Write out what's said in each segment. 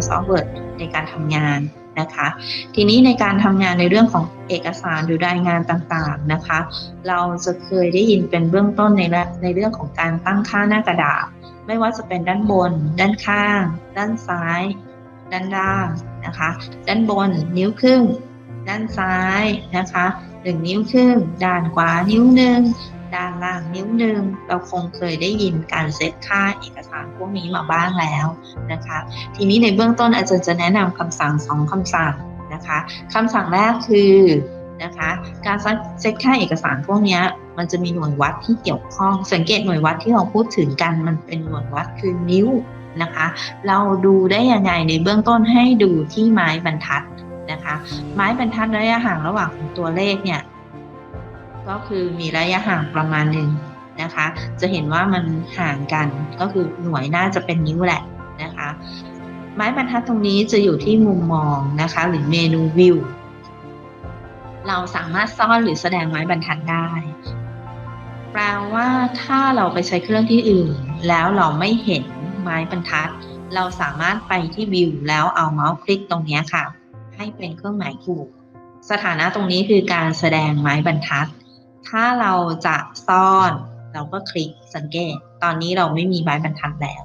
Microsoft Word ในการทำงานนะคะ ทีนี้ในการทำงานในเรื่องของเอกสารหรือรายงานต่างๆนะคะ เราจะเคยได้ยินเป็นเบื้องต้นในในเรื่องของการตั้งค่าหน้ากระดาษ ไม่ว่าจะเป็นด้านบน ด้านข้าง ด้านซ้าย ด้านล่างนะคะ ด้านบนนิ้วครึ่ง ด้านซ้ายนะคะหนึ่งนิ้วครึ่ง ด้านขวานิ้วหนึ่ง ด้านล่างนิ้วหนึ่งเราคงเคยได้ยินการเซตค่าเอกสารพวกนี้มาบ้างแล้วนะคะ ทีนี้ในเบื้องต้นอาจารย์จะแนะนำคำสั่งสองคำสั่งนะคะคำสั่งแรกคือนะคะการเซตค่าเอกสารพวกนี้มันจะมีหน่วยวัดที่เกี่ยวข้อง สังเกตหน่วยวัดที่เราพูดถึงกันมันเป็นหน่วยวัดคือนิ้วนะคะ เราดูได้ยังไงในเบื้องต้นให้ดูที่ไม้บรรทัดนะคะ ไม้บรรทัดระยะห่างระหว่างของตัวเลขเนี่ย ก็คือมีระยะห่างประมาณหนึ่งนะคะ จะเห็นว่ามันห่างกันก็คือหน่วยน่าจะเป็นนิ้วแหละนะคะ ไม้บรรทัดตรงนี้จะอยู่ที่มุมมองนะคะ หรือเมนูวิวเราสามารถซ่อนหรือแสดงไม้บรรทัดได้ แปลว่าถ้าเราไปใช้เครื่องที่อื่น แล้วเราไม่เห็นไม้บรรทัด เราสามารถไปที่วิวแล้วเอาเมาส์คลิกตรงนี้ค่ะ ให้เป็นเครื่องหมายถูกสถานะตรงนี้คือการแสดงไม้บรรทัด ถ้าเราจะซ่อน เราก็คลิกสังเกต ตอนนี้เราไม่มีไม้บรรทัดแล้ว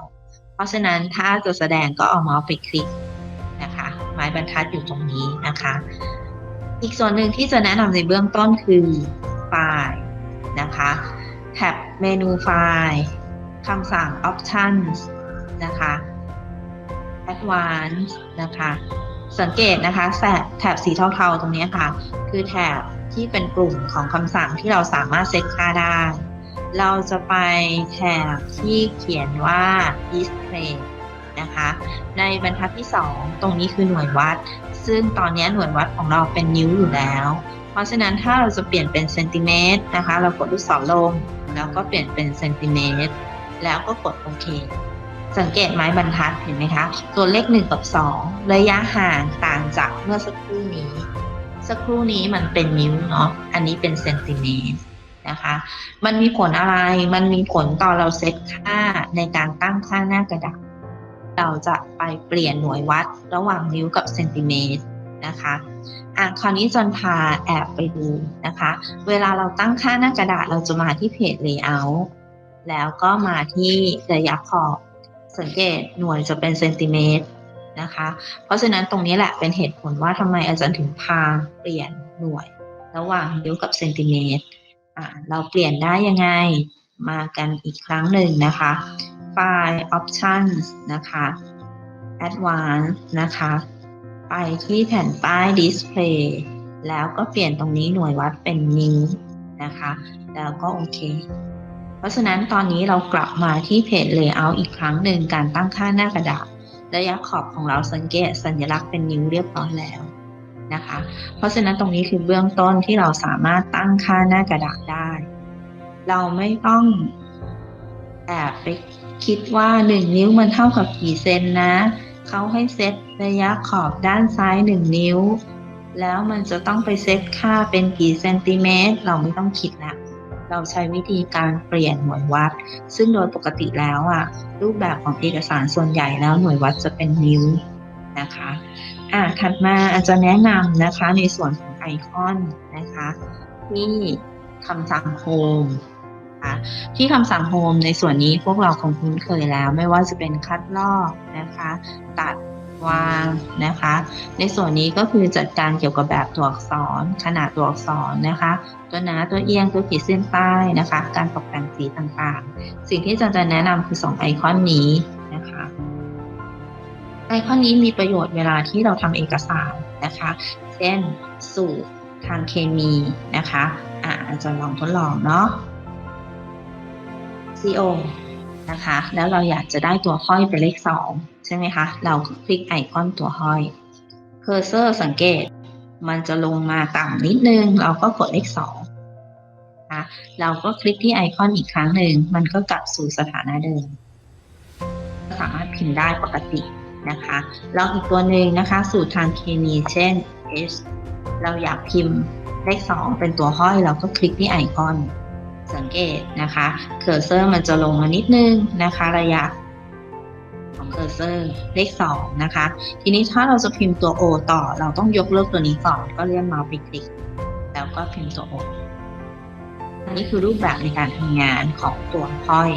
เพราะฉะนั้นถ้าจะแสดงก็เอาเมาส์ไปคลิกนะคะไม้บรรทัดอยู่ตรงนี้นะคะ อีกส่วนหนึ่งที่จะแนะนำในเบื้องต้นคือไฟล์นะคะแท็บเมนูไฟล์คำสั่ง options นะคะ advanced นะคะ สังเกตนะคะแถบแถบสีเทาๆตรงนี้ค่ะ คือแถบ ที่เป็นกลุ่มของคำสั่งที่เราสามารถเซตค่าได้ เราจะไปแถบที่เขียนว่า display นะคะ ในบรรทัดที่ 2 ตรงนี้คือหน่วยวัด ซึ่งตอนนี้หน่วยวัดของเราเป็นนิ้วอยู่แล้ว เพราะฉะนั้นถ้าเราจะเปลี่ยนเป็นเซนติเมตรนะคะ เรากดลูกศรลง แล้วก็เปลี่ยนเป็นเซนติเมตร แล้วก็กดโอเคสังเกตไม้บรรทัดเห็นไหมคะ ตัวเลข 1 กับ 2 ระยะห่างต่างจากเมื่อสักครู่นี้ สักครู่นี้มันเป็นนิ้วเนาะ อันนี้เป็นเซนติเมตรนะคะ มันมีผลอะไร มันมีผลตอนเราเซตค่าในการตั้งค่าหน้ากระดาษ เราจะไปเปลี่ยนหน่วยวัดระหว่างนิ้วกับเซนติเมตรนะคะอะคราวนี้จนพาแอบไปดูนะคะ เวลาเราตั้งค่าหน้ากระดาษเราจะมาที่เพจ Layout แล้วก็มาที่ระยะขอบสังเกตหน่วยจะเป็นเซนติเมตร นะคะ เพราะฉะนั้นตรงนี้แหละเป็นเหตุผลว่าทำไมอาจารย์ถึงพาเปลี่ยนหน่วย ระหว่างนิ้วกับเซนติเมตรเราเปลี่ยนได้ยังไงมากันอีกครั้งหนึ่งนะคะไฟล์ options นะคะ advanced นะคะ ไปที่แผ่นป้าย display แล้วก็เปลี่ยนตรงนี้หน่วยวัดเป็นนิ้วนะคะ แล้วก็โอเค เพราะฉะนั้นตอนนี้เรากลับมาที่เพจ layout อีกครั้งหนึ่งการตั้งค่าหน้ากระดาษ ระยะขอบของเราสังเกตสัญลักษณ์เป็นนิ้วเรียบร้อยแล้วนะคะ เพราะฉะนั้นตรงนี้คือเบื้องต้นที่เราสามารถตั้งค่าหน้ากระดาษได้ เราไม่ต้องแอบไปคิดว่า1นิ้วมันเท่ากับกี่เซนนะ เขาให้เซตระยะขอบด้านซ้าย1นิ้ว แล้วมันจะต้องไปเซตค่าเป็นกี่เซนติเมตร เราไม่ต้องคิดละ เราใช้วิธีการเปลี่ยนหน่วยวัด ซึ่งโดยปกติแล้วอะรูปแบบของเอกสารส่วนใหญ่แล้วหน่วยวัดจะเป็นนิ้วนะคะอะถัดมาอาจจะแนะนำนะคะในส่วนของไอคอนนะคะที่คำสั่งโฮมะที่คำสั่งโฮมในส่วนนี้พวกเราคงคุ้นเคยแล้ว ไม่ว่าจะเป็นคัดลอกนะคะ ตัด วางนะคะ ในส่วนนี้ก็คือจัดการเกี่ยวกับแบบตัวอักษร ขนาดตัวอักษรนะคะ ตัวหนาตัวเอียงตัวขีดเส้นใต้นะคะ การตกแต่งสีต่างๆ สิ่งที่อาจารย์จะแนะนำคือสองไอคอนนี้นะคะไอคอนนี้มีประโยชน์เวลาที่เราทำเอกสารนะคะ เช่นสูตรทางเคมีนะคะ อ่าอาจารย์ลองทดลองเนาะ CO นะคะ แล้วเราอยากจะได้ตัวห้อยเป็นเลขสองใช่ไหมคะ เราก็คลิกไอคอนตัวห้อย เคอร์เซอร์สังเกต มันจะลงมาต่ำนิดนึง เราก็กดเลขสองนะเราก็คลิกที่ไอคอนอีกครั้งหนึ่ง มันก็กลับสู่สถานะเดิม สามารถพิมพ์ได้ปกตินะคะลองอีกตัวหนึ่งนะคะ สูตรทางเคมีเช่น H เราอยากพิมพ์เลขสองเป็นตัวห้อย เราก็คลิกที่ไอคอน สังเกตนะคะเคอร์เซอร์มันจะลงมานิดนึงนะคะระยะของเคอร์เซอร์เลขสองนะคะ ทีนี้ถ้าเราจะพิมพ์ตัว O ต่อเราต้องยกเลิกตัวนี้ก่อนก็เลื่อนเมาส์ไปคลิก แล้วก็พิมพ์ตัว O อันนี้คือรูปแบบในการทำงานของตัวพ้อย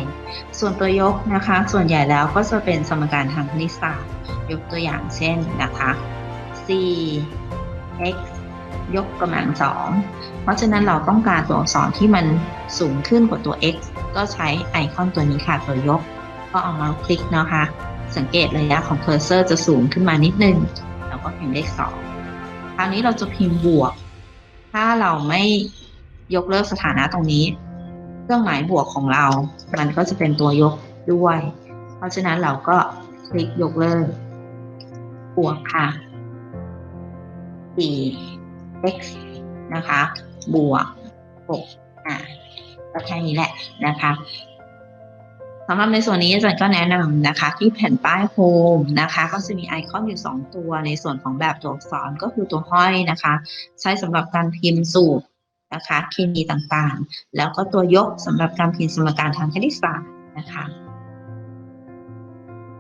ส่วนตัวยกนะคะ ส่วนใหญ่แล้วก็จะเป็นสมการทางคณิตศาสตร์ ยกตัวอย่างเช่นนะคะ c x ยกกำลังสอง เพราะฉะนั้นเราต้องการตัวอักษรที่มันสูงขึ้นกว่าตัว x ก็ใช้ไอคอนตัวนี้ค่ะตัวยก ก็เอามาคลิกเนาะคะ สังเกตระยะของเคอร์เซอร์จะสูงขึ้นมานิดนึงแล้วก็พิมพ์เลขสองคราวนี้เราจะพิมพ์บวก ถ้าเราไม่ยกเลิกสถานะตรงนี้ เครื่องหมายบวกของเรา มันก็จะเป็นตัวยกด้วย เพราะฉะนั้นเราก็คลิกยกเลิก บวกค่ะ4 x นะคะ บวก6อะก็แค่นี้แหละนะคะสำหรับในส่วนนี้อาจารย์ก็แนะนำนะคะ ที่แผ่นป้ายโฮมนะคะ ก็จะมีไอคอนอยู่ 2 ตัวในส่วนของแบบตัวอักษรก็คือตัวห้อยนะคะ ใช้สำหรับการพิมพ์สูตรนะคะเคมีต่างๆ แล้วก็ตัวยกสำหรับการพิมพ์สมการทางคณิตศาสตร์นะคะ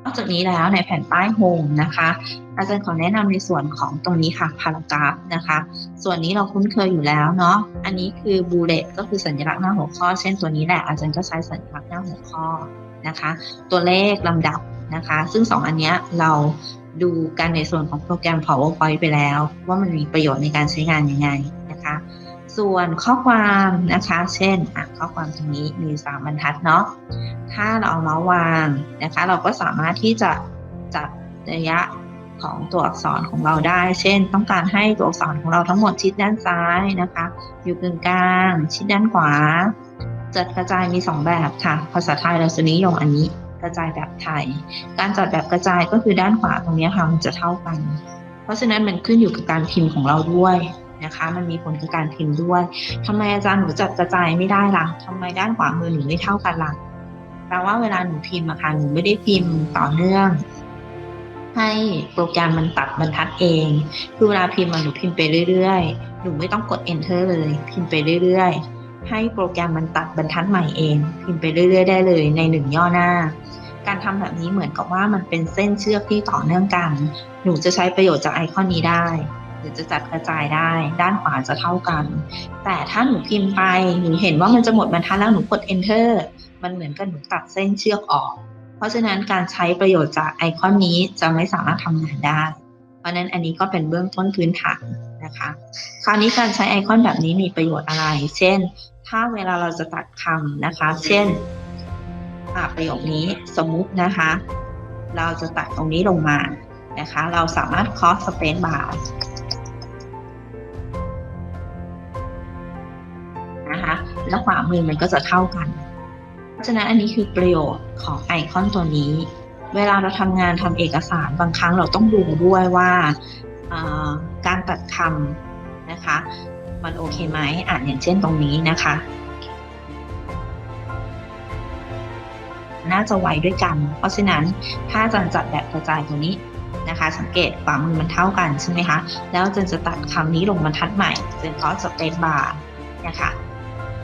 นอกจากนี้แล้วในแผ่นป้ายโฮมนะคะ อาจารย์ขอแนะนำในส่วนของตรงนี้ค่ะพารากราฟนะคะ ส่วนนี้เราคุ้นเคยอยู่แล้วเนาะอันนี้คือบูเลตก็คือสัญลักษณ์หน้าหัวข้อ เช่นตัวนี้แหละอาจารย์ก็ใช้สัญลักษณ์หน้าหัวข้อนะคะ ตัวเลขลำดับนะคะ ซึ่งสองอันเนี้ยเราดูกันในส่วนของโปรแกรม PowerPoint ไปแล้ว ว่ามันมีประโยชน์ในการใช้งานยังไงนะคะ ส่วนข้อความนะคะ เช่นข้อความตรงนี้มีสามบรรทัดเนาะถ้าเราเอามาวางนะคะ เราก็สามารถที่จะจัดระยะ ของตัวอักษรของเราได้ เช่น ต้องการให้ตัวอักษรของเราทั้งหมดชิดด้านซ้ายนะคะ อยู่กึ่งกลางชิดด้านขวา จัดกระจายมี 2 แบบค่ะ ภาษาไทยเราจะนิยมอันนี้กระจายแบบไทย การจัดแบบกระจายก็คือด้านขวาตรงนี้ค่ะมันจะเท่ากัน เพราะฉะนั้นมันขึ้นอยู่กับการพิมพ์ของเราด้วยนะคะ มันมีผลกับการพิมพ์ด้วยทำไมอาจารย์หนูจัดกระจายไม่ได้ล่ะทำไมด้านขวามือหนูไม่เท่ากันล่ะแปลว่าเวลาหนูพิมพ์อะค่ะหนูไม่ได้พิมพ์ต่อเนื่อง ให้โปรแกรมมันตัดบรรทัดเอง คือเวลาพิมพ์อะหนูพิมพ์ไปเรื่อยๆ หนูไม่ต้องกด enter เลย พิมพ์ไปเรื่อยๆ ให้โปรแกรมมันตัดบรรทัดใหม่เอง พิมพ์ไปเรื่อยๆ ได้เลยในหนึ่งย่อหน้า การทำแบบนี้เหมือนกับว่ามันเป็นเส้นเชือกที่ต่อเนื่องกัน หนูจะใช้ประโยชน์จากไอคอนนี้ได้หรือจะจัดกระจายได้ ด้านขวาจะเท่ากัน แต่ถ้าหนูพิมพ์ไป หนูเห็นว่ามันจะหมดบรรทัดแล้วหนูกด enter มันเหมือนกับหนูตัดเส้นเชือกออก เพราะฉะนั้นการใช้ประโยชน์จากไอคอนนี้จะไม่สามารถทำงานได้ เพราะฉะนั้นอันนี้ก็เป็นเบื้องต้นพื้นฐานนะคะ คราวนี้การใช้ไอคอนแบบนี้มีประโยชน์อะไร เช่น ถ้าเวลาเราจะตัดคำนะคะ เช่นประโยคนี้สมมุตินะคะ เราจะตัดตรงนี้ลงมานะคะ เราสามารถ cross space bar นะคะ แล้วขวามือมันก็จะเท่ากัน ราะฉะนั้นอันนี้คือประโยชน์ของไอคอนตัวนี้ เวลาเราทำงานทำเอกสารบางครั้งเราต้องดูด้วยว่าการตัดคำนะคะ มันโอเคไหมอ่านอย่างเช่นตรงนี้นะคะ น่าจะไว้ด้วยกัน เพราะฉะนั้นถ้าจารย์จัดแบบกระจายตัวนี้นะคะ สังเกตขวามือมันเท่ากันใช่ไหมคะแล้วจารย์จะตัดคำนี้ลงบรรทัดใหม่เป็นคอสเปซบาร์นะคะ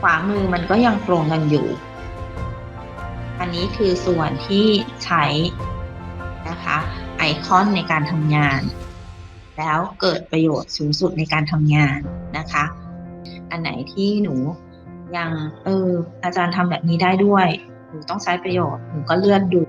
ขวามือมันก็ยังตรงกันอยู่ อันนี้คือส่วนที่ใช้นะคะไอคอนในการทำงาน แล้วเกิดประโยชน์สูงสุดในการทำงานนะคะ อันไหนที่หนูยังเอออาจารย์ทำแบบนี้ได้ด้วย หนูต้องใช้ประโยชน์หนูก็เลื่อนดู